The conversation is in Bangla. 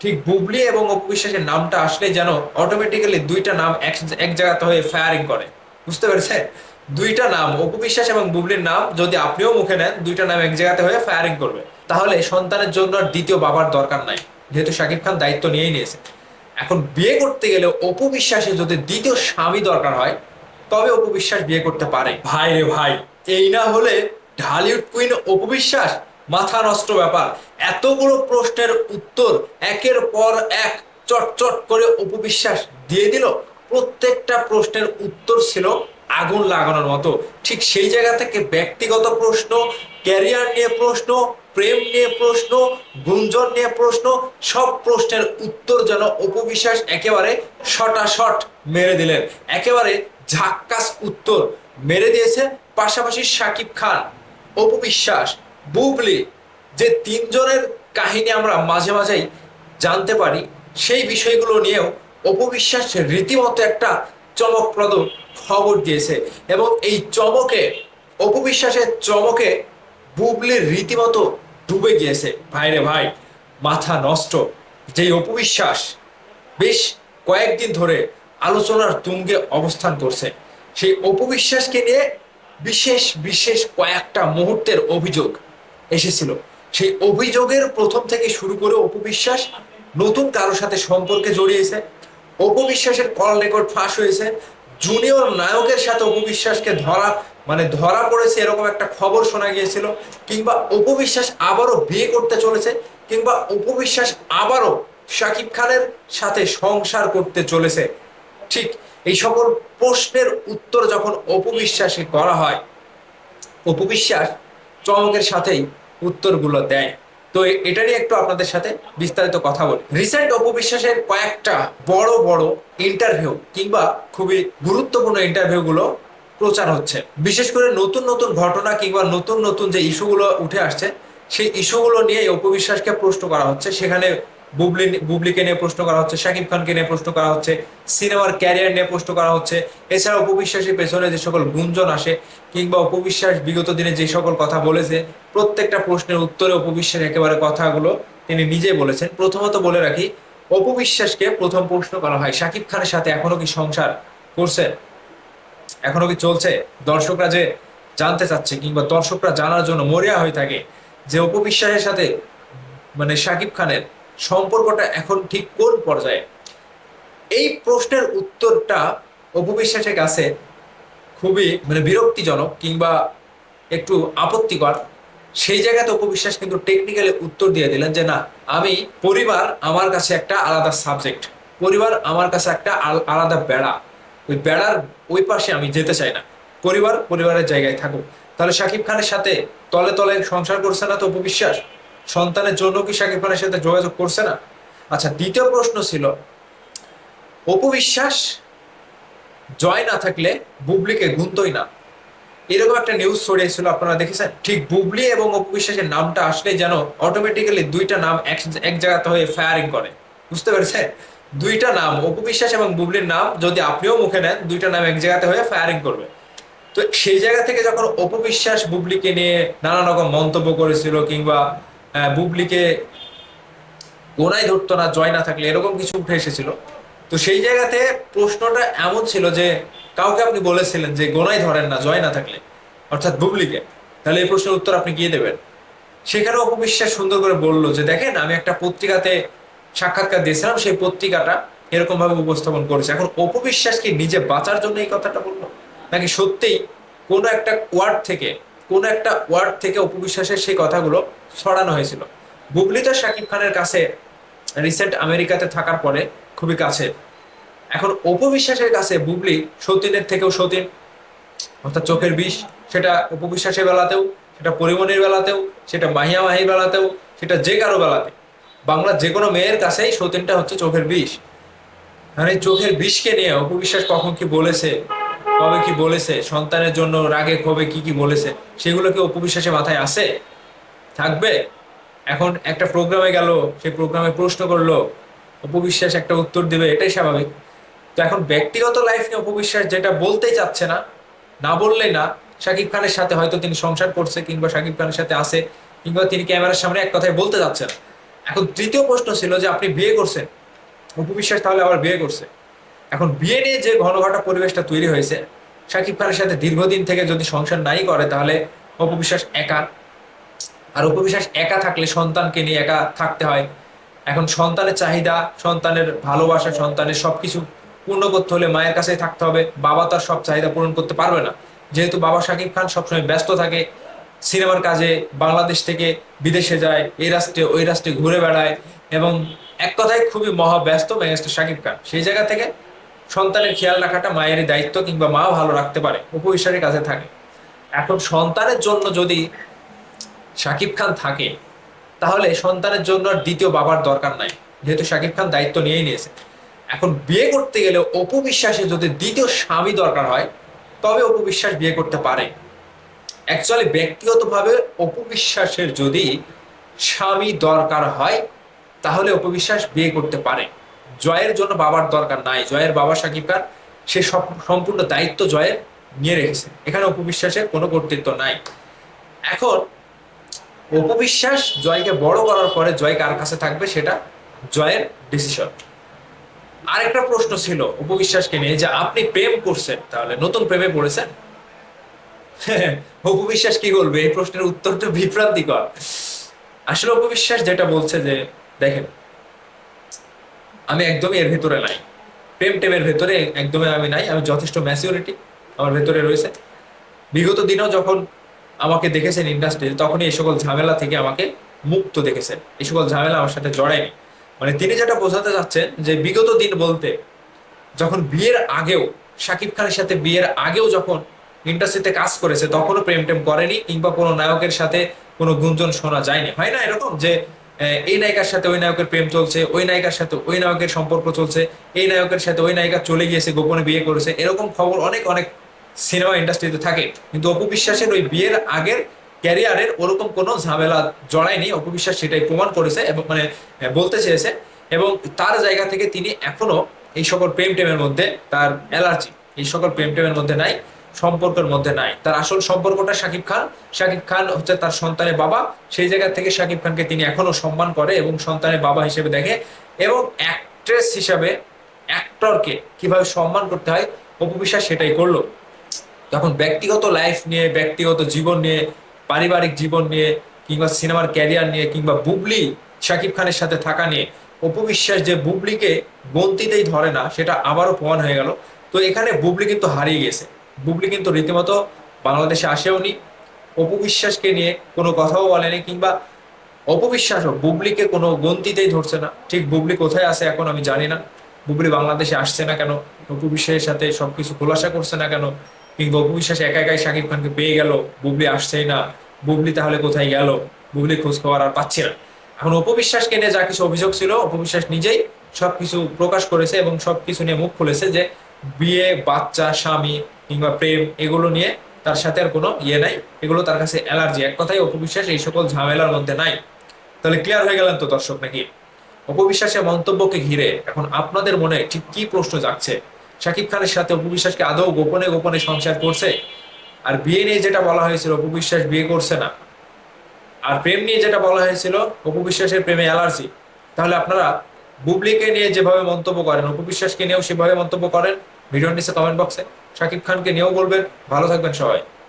ঠিক বুবলি এবং অপবিশ্বাসের নামটা আসলে যেন অটোমেটিক্যালি দুইটা নাম এক এক জায়গাতে হয়ে ফায়ারিং করে। বুঝতে পেরেছেন? দুইটা নাম, অপবিশ্বাস এবং বুবলির নাম যদি আপনিও মুখে নেন, দুইটা নাম এক জায়গাতে হয়ে ফায়ারিং করবে। তাহলে সন্তানের জন্য দ্বিতীয় বাবার দরকার নাই, যেহেতু শাকিব খান দায়িত্ব নিয়েই নিয়েছে। এখন বিয়ে করতে গেলে অপু বিশ্বাসের যদি দ্বিতীয় স্বামী দরকার হয়, তবে অপু বিশ্বাস বিয়ে করতে পারে। ভাই রে ভাই, এই না হলে ঢালিউড কুইন অপু বিশ্বাস মাথা নষ্ট ব্যাপার। এতগুলো প্রশ্নের উত্তর একের পর এক চট চট করে অপু বিশ্বাস দিয়ে দিল। প্রত্যেকটা প্রশ্নের উত্তর ছিল আগুন লাগানোর মতো। ঠিক সেই জায়গা থেকে ব্যক্তিগত প্রশ্ন, ক্যারিয়ার নিয়ে প্রশ্ন, প্রেম নিয়ে প্রশ্ন, গুঞ্জন নিয়ে প্রশ্ন, সব প্রশ্নের উত্তর যেন অপবিশ্বাস একেবারে শটাশট মেরে দিলেন। একেবারে ঝাক্কাস উত্তর মেরে দিয়েছে পাশাপাশি সাকিব খান। অপবিশ্বাস বুবলি, যে তিনজনের কাহিনী আমরা মাঝে মাঝেই জানতে পারি, সেই বিষয়গুলো নিয়েও অপবিশ্বাস রীতিমতো একটা চমকপ্রদ খবর দিয়েছে। এবং এই চমকে অপবিশ্বাসের চমকে বুবলির রীতিমতো ডুবে গিয়েছে। ভাইরে ভাই, মাথা নষ্ট। যেই অপবিশ্বাস বেশ কয়েকদিন ধরে আলোচনার তুঙ্গে অবস্থান করছে। সেই অপবিশ্বাসকে নিয়ে বিশেষ বিশেষ কয়েকটা মুহূর্তের অভিযোগ এসেছিল। সেই অভিযোগের প্রথম থেকে শুরু করে অপবিশ্বাস নতুন কারোর সাথে সম্পর্কে জড়িয়েছে। অপবিশ্বাসের কল রেকর্ড ফাঁস হয়েছে। জুনিয়র নায়কের সাথে অপবিশ্বাসকে ধরা মানে ধরা পড়েছে এরকম একটা খবর শোনা গিয়েছিল। কিংবা অপবিশ্বাস আবারও বিয়ে করতে চলেছে, কিংবা অপবিশ্বাস আবারও শাকিব খানের সাথে সংসার করতে চলেছে। ঠিক এই সকল প্রশ্নের উত্তর যখন অপবিশ্বাসে করা হয়, অপবিশ্বাস চমকের সাথেই উত্তরগুলো দেয়। তো এটারই একটু আপনাদের সাথে বিস্তারিত কথা বলি। রিসেন্ট অপবিশ্বাসের কয়েকটা বড় বড় ইন্টারভিউ কিংবা খুবই গুরুত্বপূর্ণ ইন্টারভিউ গুলো প্রচার হচ্ছে। বিশেষ করে নতুন নতুন ঘটনা কিংবা নতুন নতুন যে ইস্যুগুলো উঠে আসছে, সেই ইস্যুগুলো নিয়ে অপবিশ্বাসকে প্রশ্ন করা হচ্ছে। সেখানে বুবলি বুবলিকে নিয়ে প্রশ্ন করা হচ্ছে, শাকিব খানকে নিয়ে প্রশ্ন করা হচ্ছে, সিনেমার ক্যারিয়ার নিয়ে প্রশ্ন করা হচ্ছে। এছাড়া উপবিশ্বাসের পেছনে যে সকল গুঞ্জন আসে, কিংবা উপবিশ্বাস বিগত দিনে যে সকল কথা বলেছে, প্রত্যেকটা প্রশ্নের উত্তরে উপবিশ্বাস একেবারে কথাগুলো তিনি নিজে বলেছেন। প্রথমত বলে রাখি, অপবিশ্বাসকে প্রথম প্রশ্ন করা হয়, শাকিব খানের সাথে এখনও কি সংসার করছে? এখনও কি চলছে? দর্শকরা যে জানতে চাচ্ছে, কিংবা দর্শকরা জানার জন্য মরিয়া হয়ে থাকে, যে অপবিশ্বাসের সাথে মানে শাকিব খানের সম্পর্কটা এখন ঠিক কোন পর্যায়ে? এই প্রশ্নের উত্তরটা অপবিশ্বাসের কাছে খুবই মানে বিরক্তিজনক কিংবা একটু আপত্তিকর। সেই জায়গাতে অপবিশ্বাস কিন্তু টেকনিক্যালি উত্তর দিয়ে দিলেন যে, না, আমি পরিবার আমার কাছে একটা আলাদা সাবজেক্ট পরিবার আমার কাছে একটা আল- আলাদা বেড়া। ওই বেড়ার ওই পাশে আমি যেতে চাই না। পরিবার পরিবারের জায়গায় থাকুক। তাহলে শাকিব খানের সাথে তলে তলে সংসার করছে না তো অপবিশ্বাস সন্তানের জন্য কি শাকিব খানের সাথে যোগাযোগ করছে না? আচ্ছা দ্বিতীয় প্রশ্ন ছিল অপবিশ্বাস জয় না থাকলে বুবলিকে গুনতই না। এরকম একটা নিউজ ছড়িয়েছিল, আপনারা দেখেছেন? ঠিক বুবলি এবং অপবিশ্বাসের নামটা আসলে যেন অটোমেটিক্যালি দুইটা নাম এক জায়গাতে হয়ে ফায়ারিং করে। বুঝতে পেরেছেন? দুইটা নাম অপবিশ্বাস এবং বুবলির নাম, যদি আপনিও মুখে নেন, দুইটা নাম এক জায়গাতে হয়ে ফায়ারিং করবে। তো সেই জায়গা থেকে যখন অপবিশ্বাস বুবলিকে নিয়ে নানা রকম মন্তব্য করেছিল কিংবা বুবলিকে গোনায় ধরতো না, জয় না থাকলে, এরকম কিছু উঠে এসেছিল। তো সেই জায়গাতে প্রশ্নটা এমন ছিল যে, কাউকে আপনি বলেছিলেন যে গোনায় ধরেন না, জয় না থাকলে, অর্থাৎ বুবলিকে, তাহলে এই প্রশ্নের উত্তর আপনি গিয়ে দেবেন। সেখানে অপবিশ্বাস সুন্দর করে বলল যে, দেখেন, আমি একটা পত্রিকাতে সাক্ষাৎকার দিয়েছিলাম, সেই পত্রিকাটা এরকম ভাবে উপস্থাপন করেছে। এখন অপবিশ্বাস কি নিজে বাঁচার জন্য এই কথাটা বলল? নাকি সত্যিই কোনো একটা কোয়ার্ড থেকে কোনো একটা ওয়ার্ড থেকে অপবিশ্বাসের সেই কথাগুলো ছড়ানো হয়েছিল। বুবলি তো শাকিব খানের কাছে রিসেন্ট আমেরিকাতে থাকার পরে খুবই কাছে। এখন অপবিশ্বাসের কাছে বুবলি সতীনের থেকেও সতীন। অর্থাৎ চোখের বিষ, সেটা উপবিশ্বাসের বেলাতেও, সেটা পরিমণির বেলাতেও, সেটা মাহিয়া মাহির বেলাতেও, সেটা যে কারও বেলাতে। বাংলার যে কোনো মেয়ের কাছেই সতীনটা হচ্ছে চোখের বিষ। মানে চোখের বিষকে নিয়ে অপবিশ্বাস কখন কি বলেছে কবে কি বলেছে? সন্তানের জন্য রাগে ক্ষোভে কি কি বলেছে? সেগুলো কি অপবিশ্বাসের মাথায় আসে থাকবে? এখন একটা প্রোগ্রামে গেল, সেই প্রোগ্রামে প্রশ্ন করল অপবিশ্বাস একটা উত্তর দিবে, এটাই স্বাভাবিক। তো এখন ব্যক্তিগত লাইফ নিয়ে অপবিশ্বাস যেটা বলতেই চাচ্ছে না না বললেই না শাকিব খানের সাথে হয়তো তিনি সংসার করছে কিংবা শাকিব খানের সাথে আসে কিংবা তিনি ক্যামেরার সামনে এক কথায় বলতে চাচ্ছেন এখন তৃতীয় প্রশ্ন ছিল যে আপনি বিয়ে করছেন। অপু বিশ্বাস তাহলে আবার বিয়ে করছে। এখন বিয়ে নিয়ে যে ঘন ঘটা পরিবেশটা তৈরি হয়েছে শাকিব খানের সাথে দীর্ঘদিন থেকে যদি সংসার নাই করে, তাহলে অপবিশ্বাস একা। আর অপবিশ্বাস একা থাকলে সন্তানকে নিয়ে একা থাকতে হয়। এখন সন্তানের চাহিদা, সন্তানের ভালোবাসা, সন্তানের সবকিছু পূর্ণ করতে হলে মায়ের কাছেই থাকতে হবে। বাবা তার সব চাহিদা পূরণ করতে পারবে না। যেহেতু বাবা শাকিব খান সবসময় ব্যস্ত থাকে, সিনেমার কাজে বাংলাদেশ থেকে বিদেশে যায়, এই রাষ্ট্রে, ওই রাষ্ট্রে ঘুরে বেড়ায় এবং এক কথায় খুবই মহা ব্যস্ত মেগাস্টার শাকিব খান। সেই জায়গা থেকে সন্তানের খেয়াল রাখাটা মায়েরই দায়িত্ব কিংবা মা ভালো রাখতে পারে উপবিশ্বাসের কাছে থাকে। এখন সন্তানের জন্য যদি শাকিব খান থাকে, তাহলে সন্তানের জন্য আর দ্বিতীয় বাবার দরকার নাই। যেহেতু শাকিব খান দায়িত্ব নিয়েই নিয়েছে। এখন বিয়ে করতে গেলে অপু বিশ্বাসে যদি দ্বিতীয় স্বামী দরকার হয়, তবে অপু বিশ্বাস বিয়ে করতে পারে। অ্যাকচুয়ালি ব্যক্তিগতভাবে অপু বিশ্বাসের যদি স্বামী দরকার হয়, তাহলে অপু বিশ্বাস বিয়ে করতে পারে। জয়ের জন্য বাবার দরকার নাই, জয়ের বাবা শাকিব খান, সে সম্পূর্ণ দায়িত্ব জয়ের নিয়ে রেখেছে। এখানে অপু বিশ্বাসের কোনো কর্তৃত্ব নাই। এখন অপবিশ্বাস জয়কে বড় করার পরে জয় কার কাছে থাকবে সেটা জয়ের ডিসিশন আরেকটা প্রশ্ন ছিল উপবিশ্বাসকে নিয়ে যে আপনি প্রেম করছেন, তাহলে নতুন প্রেমে পড়েছেন? উপবিশ্বাস কি বলবে? এই প্রশ্নের উত্তর তো বিভ্রান্তিকর। আসলে উপবিশ্বাস যেটা বলছে যে, দেখেন আমি একদমই এর ভেতরে নাই। প্রেম টেমের ভেতরে একদমই আমি নাই, আমি যথেষ্ট ম্যাচিউরিটি আমার ভেতরে রয়েছে। বিগত দিনেও যখন আমাকে দেখেছেন ইন্ডাস্ট্রিতে তখনই এই সকল ঝামেলা থেকে আমাকে মুক্ত দেখেছেন। এই সকল ঝামেলা আমার সাথে জড়ায়নি। মানে তিনি যেটা বোঝাতে চাচ্ছেন যে বিগত দিন বলতে, যখন বিয়ের আগেও, শাকিব খানের সাথে বিয়ের আগেও যখন ইন্ডাস্ট্রিতে কাজ করেছে, তখনও প্রেম টেম করেনি, কিংবা কোনো নায়কের সাথে কোনো গুঞ্জন শোনা যায়নি। হয় না এরকম যে এই নায়িকার সাথে ওই নায়কের প্রেম চলছে, ওই নায়িকার সাথে ওই নায়কের সম্পর্ক চলছে, এই নায়কের সাথে ওই নায়িকা চলে গিয়েছে, গোপনে বিয়ে করেছে, এরকম খবর অনেক অনেক সিনেমা ইন্ডাস্ট্রিতে থাকে। কিন্তু অপু বিশ্বাসের ওই বিয়ের আগের ক্যারিয়ারের ওরকম কোনো ঝামেলা জড়ায়নি। অপু বিশ্বাস সেটাই প্রমাণ করেছে এবং মানে বলতে চেয়েছে এবং তার জায়গা থেকে তিনি এখনও এই সকল প্রেম টেমের মধ্যে তার অ্যালার্জি, এই সকল প্রেম টেমের মধ্যে নাই। সম্পর্কের মধ্যে নাই। তার আসল সম্পর্কটা শাকিব খান। শাকিব খান হচ্ছে তার সন্তানের বাবা। সেই জায়গা থেকে শাকিব খানকে তিনি এখনও সম্মান করে এবং সন্তানের বাবা হিসেবে দেখে এবং অ্যাক্ট্রেস হিসাবে অ্যাক্টরকে কীভাবে সম্মান করতে হয়, অপু বিশ্বাস সেটাই করল। যখন ব্যক্তিগত লাইফ নিয়ে, ব্যক্তিগত জীবন নিয়ে, পারিবারিক জীবন নিয়ে, কিংবা সিনেমার ক্যারিয়ার নিয়ে, কিংবা বুবলি, শাকিব খানের সাথে থাকা নিয়ে অপবিশ্বাস যে বুবলিকে গন্তিতেই ধরে না, সেটা আবারও প্রমাণ হয়ে গেল। তো এখানে বুবলি কিন্তু হারিয়ে গেছে। বুবলি কিন্তু রীতিমতো বাংলাদেশে আসেওনি। অপবিশ্বাসকে নিয়ে কোনো কথাও বলেনি কিংবা অপবিশ্বাসও বুবলিকে কোনো গন্তিতেই ধরছে না। ঠিক বুবলি কোথায় আছে এখন আমি জানি না। বুবলি বাংলাদেশে আসছে না কেন? অপবিশ্বাসের সাথে সবকিছু খোলাসা করছে না কেন? কিংবা অপবিশ্বাস একা একাই শাকিব খানকে পেয়ে গেল? বুবলি আসছেই না। বুবলি তাহলে কোথায় গেল? বুবলি খোঁজ খবর আর পাচ্ছি না। এখন অপবিশ্বাসকে নিয়ে যা কিছু অভিযোগ ছিল অপবিশ্বাস নিজেই সবকিছু প্রকাশ করেছে এবং সবকিছু নিয়ে মুখ খুলেছে যে বিয়ে, বাচ্চা, স্বামী কিংবা প্রেম, এগুলো নিয়ে তার সাথে আর কোনো ইয়ে নাই। এগুলো তার কাছে অ্যালার্জি। এক কথায় অপবিশ্বাস এই সকল ঝামেলার মধ্যে নাই। তাহলে ক্লিয়ার হয়ে গেলেন তো দর্শক নাকি? অপবিশ্বাসের মন্তব্যকে ঘিরে এখন আপনাদের মনে ঠিক কি প্রশ্ন জাগছে? শাকিব খানের সাথে অপবিশ্বাসকে আদৌ গোপনে গোপনে সংসার করছে? আর বিয়ে নিয়ে যেটা বলা হয়েছিল, অপবিশ্বাস বিয়ে করছে না। আর প্রেম নিয়ে যেটা বলা হয়েছিল, অপবিশ্বাসের প্রেমে অ্যালার্জি। তাহলে আপনারা বুবলিকে নিয়ে যেভাবে মন্তব্য করেন, অপবিশ্বাসকে নিয়েও সেভাবে মন্তব্য করেন, ভিডিওর নিচে কমেন্ট বক্সে শাকিব খানকে নিয়েও বলবেন। ভালো থাকবেন সবাই।